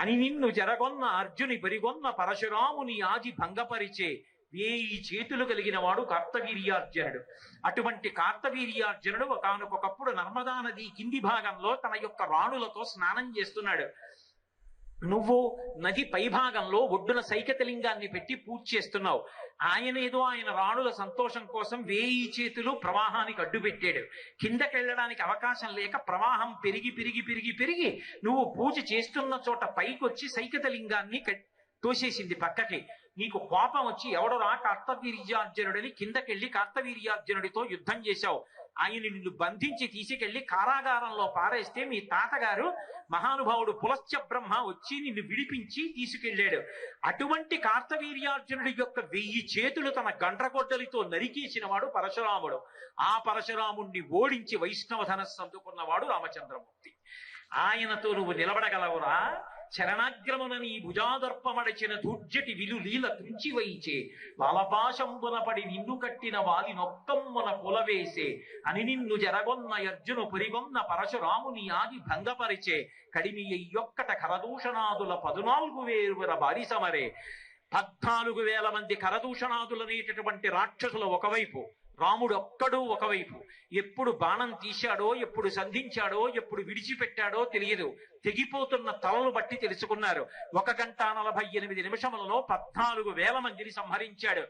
అని నిన్ను జరగొన్న అర్జుని పరిగొన్న పరశురాముని ఆది భంగపరిచే వేయి చేతులు కలిగిన వాడు కార్తవీర్యార్జునుడు అటువంటి కార్తవీర్యార్జునుడు ఒకనకొకప్పుడు నర్మదా నది కింది భాగంలో తన యొక్క రాణులతో స్నానం చేస్తున్నాడు. నువ్వు నది పైభాగంలో ఒడ్డున సైకతలింగాన్ని పెట్టి పూజ చేస్తున్నావు. ఆయన ఏదో ఆయన రాణుల సంతోషం కోసం వేయి చేతులు ప్రవాహానికి అడ్డు పెట్టాడు. కిందకెళ్ళడానికి అవకాశం లేక ప్రవాహం పెరిగి పెరిగి పెరిగి పెరిగి నువ్వు పూజ చేస్తున్న చోట పైకొచ్చి సైకతలింగాన్ని తోసేసింది పక్కకి. నీకు కోపం వచ్చి ఎవడో రా కార్తవీర్యార్జునుడని కిందకెళ్ళి కార్తవీర్యార్జునుడితో యుద్ధం చేశావు. ఆయన నిన్ను బంధించి తీసుకెళ్ళి కారాగారంలో పారేస్తే మీ తాతగారు మహానుభావుడు పులశ్చ బ్రహ్మ వచ్చి నిన్ను విడిపించి తీసుకెళ్ళాడు అటువంటి కార్తవీర్యార్జునుడి యొక్క వెయ్యి చేతులు తన గండ్రగొడ్డలితో నరికేసిన వాడు పరశురాముడు. ఆ పరశురాముణ్ణి ఓడించి వైష్ణవ ధనస్సు అందుకున్నవాడు రామచంద్రమూర్తి. ఆయనతో నువ్వు నిలబడగలవురా? చరణాగ్రమున నీ భుజాదర్పమడచిన దుర్జటి విలులీల తుంచివైచే వైచే పడి నిన్ను కట్టిన వాలి నొక్కమ్మున పులవేసే అని నిన్ను జరగొన్న అర్జును పురిగొన్న పరశురాముని ఆది భంగపరిచే కడిమి అయ్యొక్కట కరదూషణాదుల పదునాలుగు వేరువర బారిసమరే. పద్నాలుగు వేల మంది కరదూషణాదులనేటటువంటి రాక్షసులు ఒకవైపు రాముడు ఒక్కడు ఒకవైపు. ఎప్పుడు బాణం తీశాడో ఎప్పుడు సంధించాడో ఎప్పుడు విడిచిపెట్టాడో తెలియదు. తెగిపోతున్న తలలు బట్టి తెలుసుకున్నారు. ఒక గంట నలభై ఎనిమిది నిమిషములలో పద్నాలుగు వేల మందిని సంహరించాడు.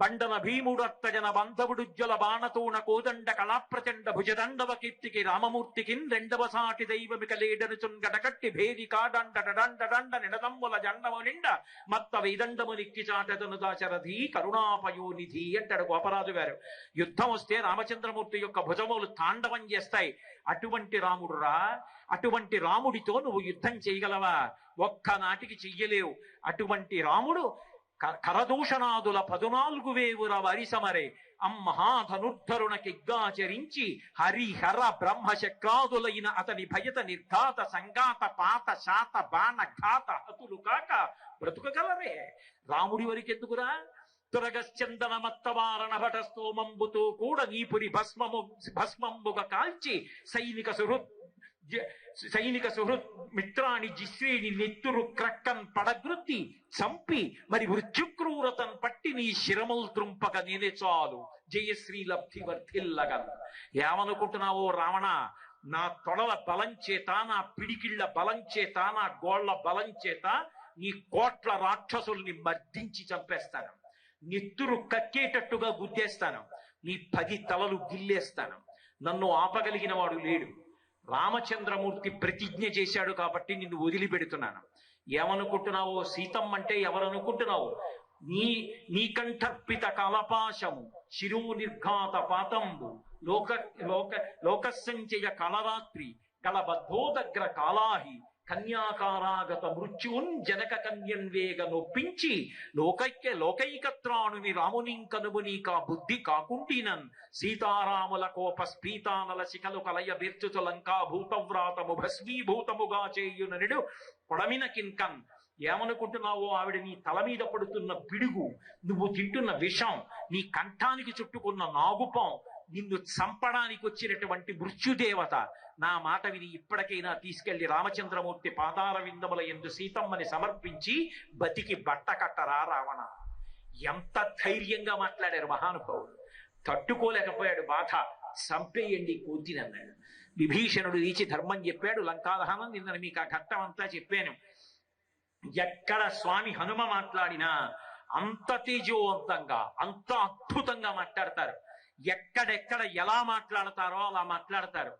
బండన భీముడు అత్తజన బంధవుడుజ్వల బాణతూణ కోదండ కళాప్రచండ భుజదండవ కీర్తికి రామమూర్తికిన్ రెండవ సాటి దైవమిక లేడనుచున్ గడకట్టి భేది కాడండ నిడదమ్ముల జండము నిండ మత్త వైదండము నిక్కి చాటదను దాశరథి కరుణాపయోనిధి అంటాడు గోపరాజు గారు. యుద్ధం వస్తే రామచంద్రమూర్తి యొక్క భుజములు తాండవం చేస్తాయి అటువంటి రాముడు రా అటువంటి రాముడితో నువ్వు యుద్ధం చేయగలవా? ఒక్కనాటికి చెయ్యలేవు. అటువంటి రాముడు కరదూషణాదుల పదునాలుగు వేవుల వరిసమరే. అమ్మహాధనుర్ధరుణకిగ్గాచరించి హరిహర బ్రహ్మశక్రాదులైన అతని భయత నిర్ఘాత సంఘాత పాత శాత బాణ ఘాత హతులు కాక బ్రతుకగలరే. రాముడి వరకెందుకురా? దురగశ్చందన మత్తవారణ భట స్తోమంబుతో కూడా నీపురి భస్మము భస్మంబుగ కాల్చి సైనిక సుహృత్ సైనిక సుహృత్ మిత్రాని జిశ్రీని నెత్తురు క్రక్కన్ పడగృత్తి చంపి మరి మృత్యుక్రూరతన్ పట్టి నీ శిరములు త్రుంపక నేనే చాలు జయశ్రీ లబ్ధి వర్ధిల్లగన్ ఏమనుకుంటున్నావో రావణ నా తొడల బలం చేత నా పిడికిళ్ళ బలం చేత నా గోళ్ళ బలం చేత నీ కోట్ల రాక్షసుల్ని మర్దించి చంపేస్తాను నెత్తురు కక్కేటట్టుగా గుద్దేస్తాను నీ పది తలలు గిల్లేస్తాను నన్ను ఆపగలిగిన వాడు లేడు రామచంద్రమూర్తి ప్రతిజ్ఞ చేశాడు కాబట్టి నిన్ను వదిలిపెడుతున్నాను. ఏమనుకుంటున్నావో సీతమ్మ అంటే ఎవరనుకుంటున్నావు? నీ నీకంఠర్పిత కలపాశము శిరువు నిర్ఘాత పాతంబు లోక లోక లోకసంచయ కలరాత్రి కలబద్ధోదగ్ర కాలాహి కన్యాకారాగత మృత్యున్ జనక కన్యన్వేగ నొప్పించి లోకైక్య లోకైకత్రాణుని రామునింకనుము నీకా బుద్ధి కాకుండినన్ సీతారాముల కోప స్పీతానల శిఖలు కలయ బెర్చుచు లంకా భూతవ్రాతము భస్మీభూతముగా చేయుననుడు పొడమిన కింకన్ ఏమనుకుంటున్నావో ఆవిడ నీ తల మీద పడుతున్న పిడుగు నువ్వు తింటున్న విషం నీ కంఠానికి చుట్టుకున్న నాగుపం నిన్ను చంపడానికి వచ్చినటువంటి మృత్యుదేవత నా మాట విని ఇప్పటికైనా తీసుకెళ్ళి రామచంద్రమూర్తి పాదాల విందముల ఎందు సీతమ్మని సమర్పించి బతికి బట్ట కట్టరా రావణ. ఎంత ధైర్యంగా మాట్లాడారు మహానుభావుడు. తట్టుకోలేకపోయాడు బాధ. చంపేయండి కూతిని విభీషణుడు ఈచి ధర్మం చెప్పాడు. లంకాదహనం నిన్న మీకు ఆ ఘట్టం అంతా చెప్పాను. ఎక్కడ స్వామి హనుమ మాట్లాడినా అంత తేజోవంతంగా అంత అద్భుతంగా మాట్లాడతారు. ఎక్కడెక్కడ ఎలా మాట్లాడతారో అలా మాట్లాడతారు.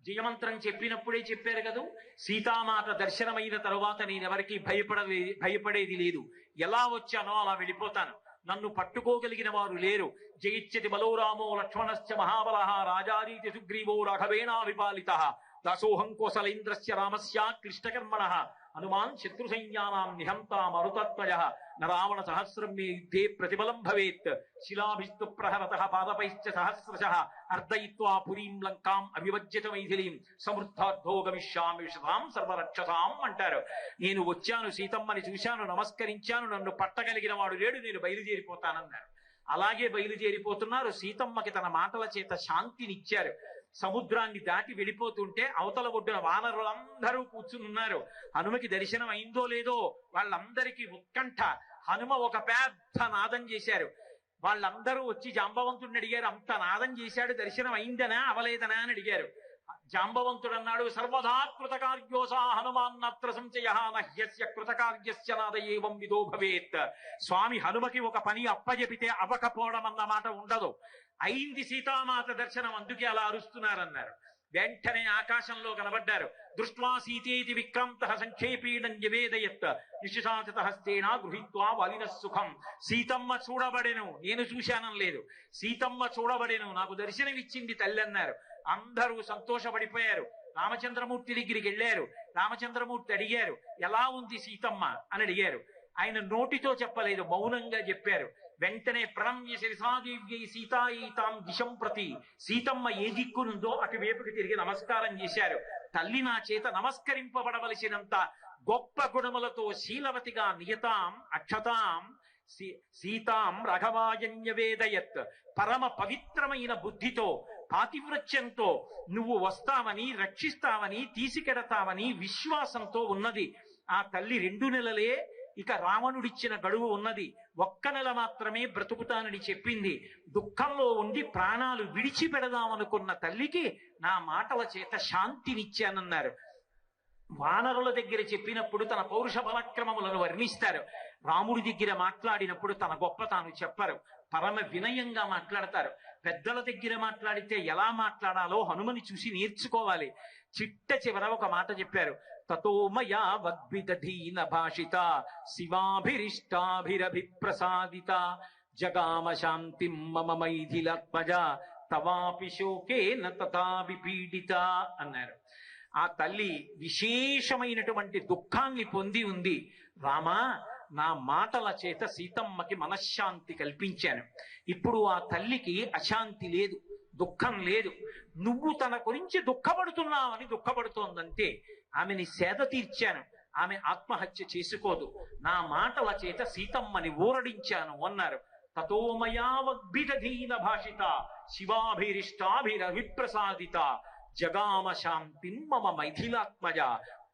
జయమంత్రం చెప్పినప్పుడే చెప్పారు కదూ సీతామాత దర్శనమైన తరువాత నేను ఎవరికి భయపడలే భయపడేది లేదు. ఎలా వచ్చానో అలా వెళ్ళిపోతాను. నన్ను పట్టుకోగలిగిన వారు లేరు. జయిత్యతి బలో రామో లక్ష్మణశ్చ మహాబల రాజారీతి సుగ్రీవో రాఘవేణా విపాలిత. దాసోహం కోసలేంద్రస్య రామస్య క్లిష్టకర్మణ హనుమాన్ శత్రు సైన్యానాం నిహంతా మరుతత్వయ నరావణ సహస్రం మే యుద్ధే ప్రతిబలం భవేత్. శిలాభిస్తు ప్రహరత పాదపైశ్చ సహస్రశ అర్దయిత్వా పురీం లంకాం అవిభజ్యత మైథిలీం సమృద్ధార్థో గమిష్యామి విషతాం సర్వరక్షతాం అంటారు. నేను వచ్చాను సీతమ్మని చూశాను నమస్కరించాను నన్ను పట్టగలిగిన వాడు లేడు నేను బయలుదేరిపోతానన్నారు. అలాగే బయలుదేరిపోతున్నారు సీతమ్మకి తన మాటల చేత శాంతినిచ్చారు. సముద్రాన్ని దాటి వెళ్ళిపోతుంటే అవతల ఒడ్డున వానరులందరూ కూర్చుని ఉన్నారు. హనుమకి దర్శనం అయిందో లేదో వాళ్ళందరికీ ఉత్కంఠ. హనుమ ఒక పెద్ద నాదం చేశారు. వాళ్ళందరూ వచ్చి జాంబవంతుడిని అడిగారు అంత నాదం చేశాడు దర్శనం అయిందనా? అవలేదనా? అని అడిగారు. జాంబవంతుడన్నాడు. సర్వదా హనుమాన్నత్ర సంచయ నహ్యస్య కృతకార్యస్య నాదయేవం ఏవం విదో భవేత్. స్వామి హనుమకి ఒక పని అప్పజెపితే అవకపోవడం అన్న మాట ఉండదు. అయింది సీతామాత దర్శనం అందుకే అలా అరుస్తున్నారన్నారు. వెంటనే ఆకాశంలో కనబడ్డారు. దృష్ట్వా సీతేతి విక్రాంత సంక్షేపీడం నివేదయత్. నిశిషాచిత హస్తేన గృహీత్వా వలిన సుఖం. సీతమ్మ చూడబడెను. నేను చూశానం లేదు. సీతమ్మ చూడబడెను. నాకు దర్శనమిచ్చింది తల్లి అన్నారు అందరూ సంతోషపడిపోయారు. రామచంద్రమూర్తి దగ్గరికి వెళ్ళారు. రామచంద్రమూర్తి అడిగారు ఎలా ఉంది సీతమ్మ? అని అడిగారు. ఆయన నోటితో చెప్పలేదు మౌనంగా చెప్పారు. వెంటనే ప్రణమ్య శిరసాదేవ్యై సీతాయితాం దిశం ప్రతి. సీతమ్మ ఏ దిక్కునుందో అటువైపుకి తిరిగి నమస్కారం చేశారు. తల్లి నా చేత నమస్కరింపబడవలసినంత గొప్ప గుణములతో శీలవతిగా నియతాం అక్షతాం సీతాం రఘవాయన్యవేదయత్ పరమ పవిత్రమైన బుద్ధితో పాతివ్రత్యంతో నువ్వు వస్తావని రక్షిస్తావని తీసుకెడతావని విశ్వాసంతో ఉన్నది. ఆ తల్లి రెండు నెలలే ఇక రావణుడిచ్చిన గడువు ఉన్నది. ఒక్క నెల మాత్రమే బ్రతుకుతానని చెప్పింది. దుఃఖంలో ఉండి ప్రాణాలు విడిచిపెడదామనుకున్న తల్లికి నా మాటల చేత శాంతినిచ్చానన్నారు. వానరుల దగ్గర చెప్పినప్పుడు తన పౌరుష పరాక్రమములను వర్ణిస్తారు. రాముడి దగ్గర మాట్లాడినప్పుడు తన గొప్ప తాను చెప్పరు. పరమ వినయంగా మాట్లాడతారు. పెద్దల దగ్గర మాట్లాడితే ఎలా మాట్లాడాలో హనుమని చూసి నేర్చుకోవాలి. చిట్ట చివర ఒక మాట చెప్పారు. తతోమయా వగ్విదధీన భాషిత శివాభిరిష్టాభిరభిప్రసాదిత జగామ శాంతి మమ మైథిలాత్మజ తవాపి శోకేన తథా విపీడిత అన్నారు. ఆ తల్లి విశేషమైనటువంటి దుఃఖాన్ని పొంది ఉంది. రామా నా మాటల చేత సీతమ్మకి మనశ్శాంతి కల్పించాను. ఇప్పుడు ఆ తల్లికి అశాంతి లేదు దుఃఖం లేదు. నువ్వు తన గురించి దుఃఖపడుతున్నావని దుఃఖపడుతోందంతే ఆమెని సేద తీర్చాను. ఆమె ఆత్మహత్య చేసుకోదు. నా మాటల చేత సీతమ్మని ఊరడించాను అన్నారు. తతోమయావగ్భిదధీన భాషిత శివాభిరిష్టాభిరవిప్రసాదిత జగామ శాంతిం మమ మైథిలాత్మజ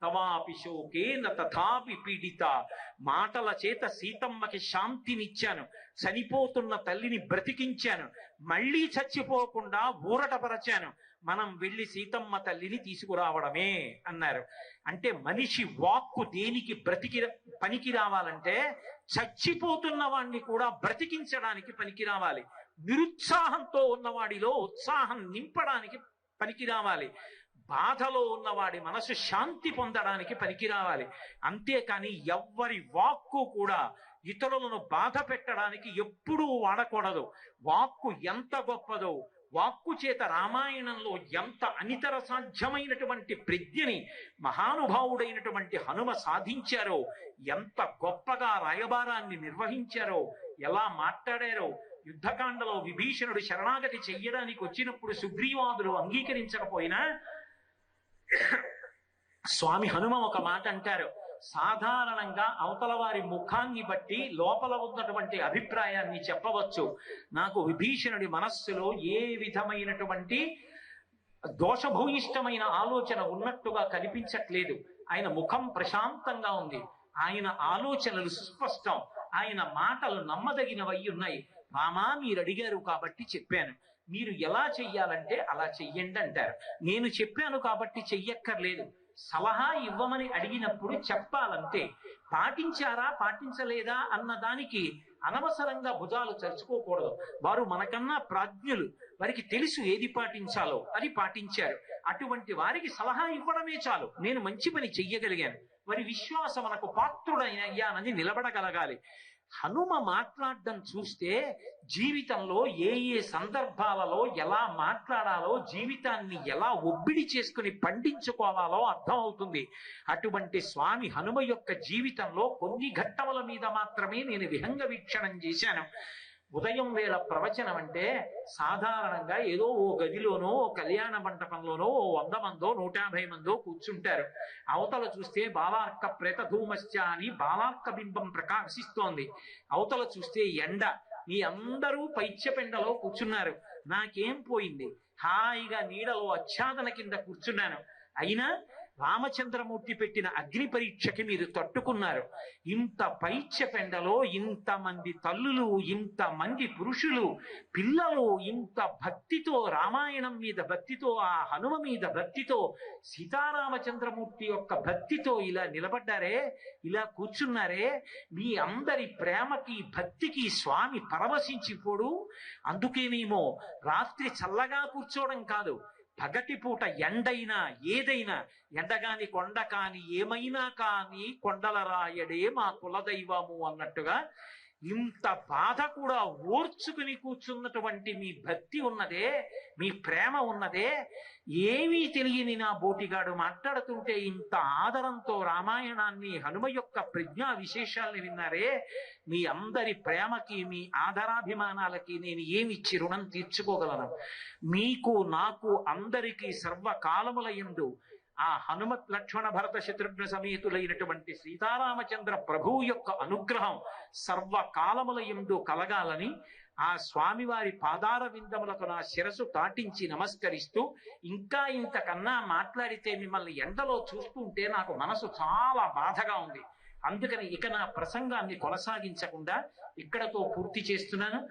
తవాపి శోకేన తథాపి పీడిత. మాటల చేత సీతమ్మకి శాంతినిచ్చాను. చనిపోతున్న తల్లిని బ్రతికించాను. మళ్ళీ చచ్చిపోకుండా ఊరటపరచాను. మనం వెళ్ళి సీతమ్మ తల్లిని తీసుకురావడమే అన్నారు. అంటే మనిషి వాక్కు దేనికి బ్రతికి పనికి రావాలంటే చచ్చిపోతున్న వాణ్ణి కూడా బ్రతికించడానికి పనికి రావాలి. నిరుత్సాహంతో ఉన్నవాడిలో ఉత్సాహం నింపడానికి పనికి రావాలి. బాధలో ఉన్నవాడి మనసు శాంతి పొందడానికి పనికిరావాలి. అంతేకాని ఎవ్వరి వాక్కు కూడా ఇతరులను బాధ పెట్టడానికి ఎప్పుడూ వాడకూడదు. వాక్కు ఎంత గొప్పదో వాక్కు చేత రామాయణంలో ఎంత అనితర సాధ్యమైనటువంటి ప్రజ్ఞని మహానుభావుడైనటువంటి హనుమ సాధించారో ఎంత గొప్పగా రాయబారాన్ని నిర్వహించారో ఎలా మాట్లాడారో యుద్ధకాండలో విభీషణుడు శరణాగతి చెయ్యడానికి వచ్చినప్పుడు సుగ్రీవాదులు అంగీకరించకపోయినా స్వామి హనుమ ఒక మాట అంటారు. సాధారణంగా అవతల వారి ముఖాన్ని బట్టి లోపల ఉన్నటువంటి అభిప్రాయాన్ని చెప్పవచ్చు. నాకు విభీషణుడి మనస్సులో ఏ విధమైనటువంటి దోషభూయిష్టమైన ఆలోచన ఉన్నట్టుగా కనిపించట్లేదు. ఆయన ముఖం ప్రశాంతంగా ఉంది. ఆయన ఆలోచనలు సుస్పష్టం ఆయన మాటలు నమ్మదగినవై ఉన్నాయి. మామా మీరు అడిగారు కాబట్టి చెప్పాను. మీరు ఎలా చెయ్యాలంటే అలా చెయ్యండి అంటారు. నేను చెప్పాను కాబట్టి చెయ్యక్కర్లేదు. సలహా ఇవ్వమని అడిగినప్పుడు చెప్పాలంటే పాటించారా పాటించలేదా అన్న దానికి అనవసరంగా భుజాలు చరుచుకోకూడదు. వారు మనకన్నా ప్రాజ్ఞులు. వారికి తెలుసు ఏది పాటించాలో. అది పాటించారు. అటువంటి వారికి సలహా ఇవ్వడమే చాలు. నేను మంచి పని చెయ్యగలిగాను. వారి విశ్వాసం మనకు పాత్రుడయ్యానని నిలబడగలగాలి. హనుమ మాట్లాడడం చూస్తే జీవితంలో ఏ ఏ సందర్భాలలో ఎలా మాట్లాడాలో జీవితాన్ని ఎలా ఒబ్బిడి చేసుకుని పండించుకోవాలో అర్థమవుతుంది. అటువంటి స్వామి హనుమ యొక్క జీవితంలో కొన్ని ఘట్టముల మీద మాత్రమే నేను విహంగ వీక్షణం చేశాను. ఉదయం వేళ ప్రవచనం అంటే సాధారణంగా ఏదో ఓ గదిలోనో ఓ కళ్యాణ మంటపంలోనో ఓ వంద మందో నూట యాభై మందో కూర్చుంటారు. అవతల చూస్తే బాలార్క ప్రేత ధూమశ్చ అని బాలార్క బింబం ప్రకాశిస్తోంది. అవతల చూస్తే ఎండ. మీ అందరూ పైత్యపెండలో కూర్చున్నారు. నాకేం పోయింది? హాయిగా నీడలో ఆచ్ఛాదన కింద కూర్చున్నాను. అయినా రామచంద్రమూర్తి పెట్టిన అగ్ని పరీక్షకి మీరు తట్టుకున్నారు. ఇంత పైచ్య పెండలో ఇంతమంది తల్లులు ఇంతమంది పురుషులు పిల్లలు ఇంత భక్తితో రామాయణం మీద భక్తితో ఆ హనుమ మీద భక్తితో సీతారామచంద్రమూర్తి యొక్క భక్తితో ఇలా నిలబడ్డారే ఇలా కూర్చున్నారే. మీ అందరి ప్రేమకి భక్తికి స్వామి పరవశించిపోడు. అందుకేనేమో రాత్రి చల్లగా కూర్చోవడం కాదు పగటిపూట ఎండైనా ఏదైనా ఎండగాని కొండ కాని ఏమైనా కాని కొండల రాయడే మా కులదైవము అన్నట్టుగా ఇంత బాధ కూడా ఓర్చుకుని కూర్చున్నటువంటి మీ భక్తి ఉన్నదే మీ ప్రేమ ఉన్నదే ఏమీ తెలియని నా బోటిగాడు మాట్లాడుతుంటే ఇంత ఆదరంతో రామాయణాన్ని హనుమ యొక్క ప్రజ్ఞా విశేషాల్ని విన్నారే మీ అందరి ప్రేమకి మీ ఆదరాభిమానాలకి నేను ఏమిచ్చి రుణం తీర్చుకోగలను? మీకు నాకు అందరికీ సర్వకాలముల ఎందు ఆ హనుమత్ లక్ష్మణ భరత శత్రుఘ్న సమేతులైనటువంటి సీతారామచంద్ర ప్రభువు యొక్క అనుగ్రహం సర్వకాలముల ఎందు కలగాలని ఆ స్వామివారి పాదార విందములకు నా శిరసు తాటించి నమస్కరిస్తూ ఇంకా ఇంతకన్నా మాట్లాడితే మిమ్మల్ని ఎండలో చూస్తుంటే నాకు మనసు చాలా బాధగా ఉంది. అందుకని ఇక నా ప్రసంగాన్ని కొనసాగించకుండా ఇక్కడతో పూర్తి చేస్తున్నాను.